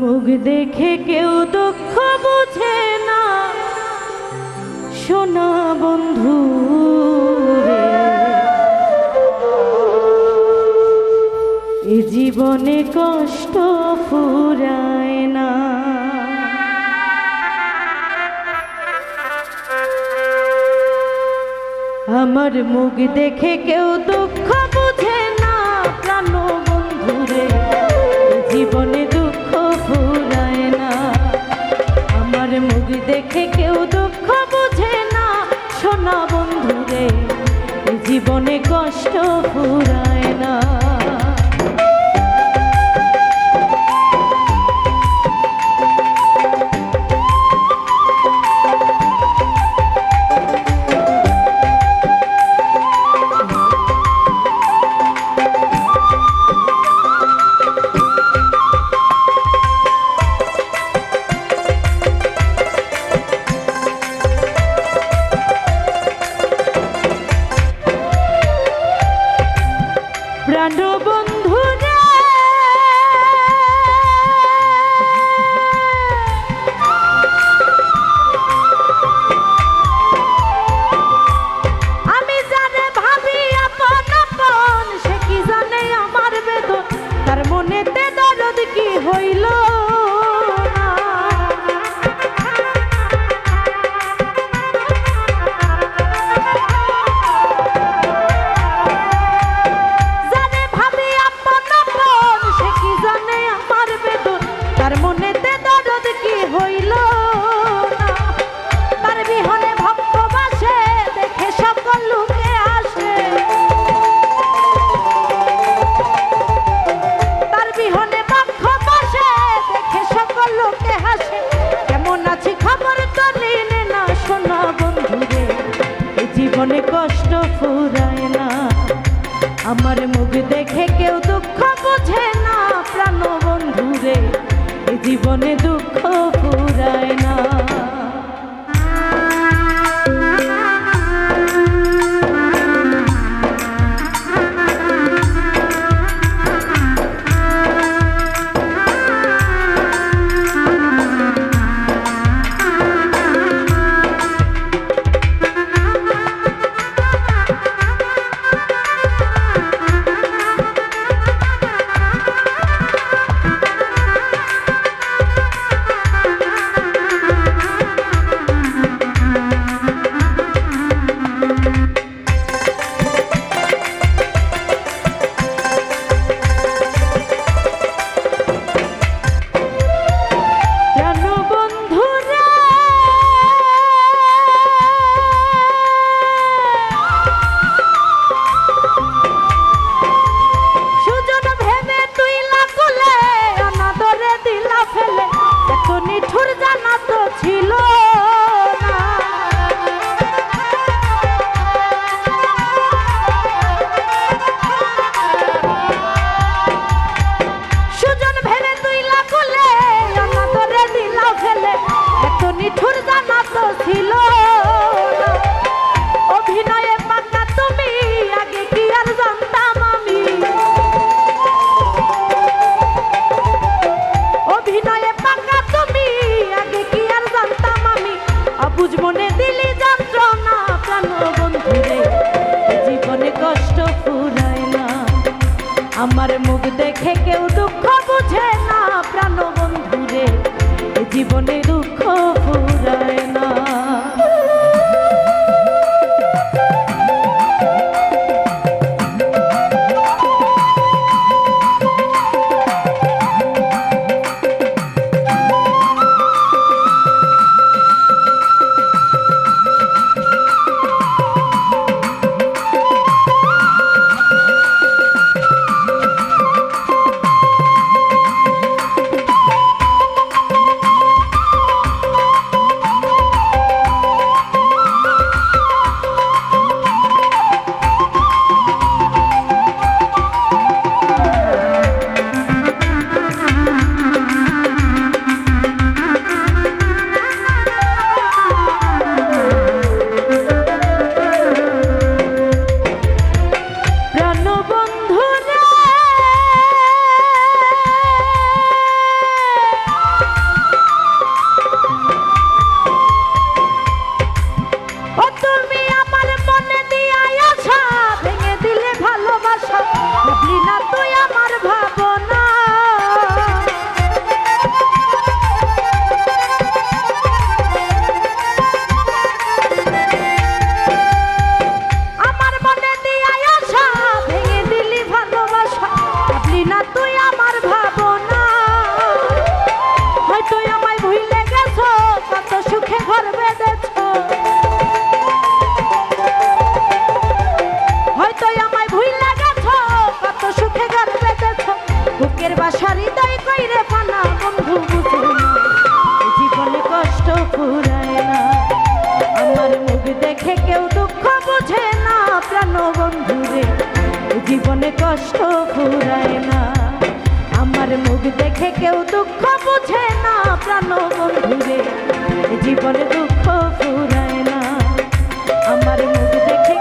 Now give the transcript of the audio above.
মুখ দেখে কেউ দুঃখ বুঝে না। শোনা বন্ধু এ জীবনে কষ্ট ফুরায় না। আমার মুখ দেখে কেউ দুঃখ বুঝে না। প্রাণ বন্ধুরে জীবনে দেখে কেউ দুঃখ বুঝে না। শোনা বন্ধুরে জীবনে কষ্ট ঘুরায় না। মানব 可以了。মনে কষ্ট ঘুরায় না। আমার মুখ দেখে কেউ দুঃখ বুঝে না, প্রাণ বন্ধুরে, জীবনে দুঃখ ঘুরায় না। আমার মুখ দেখে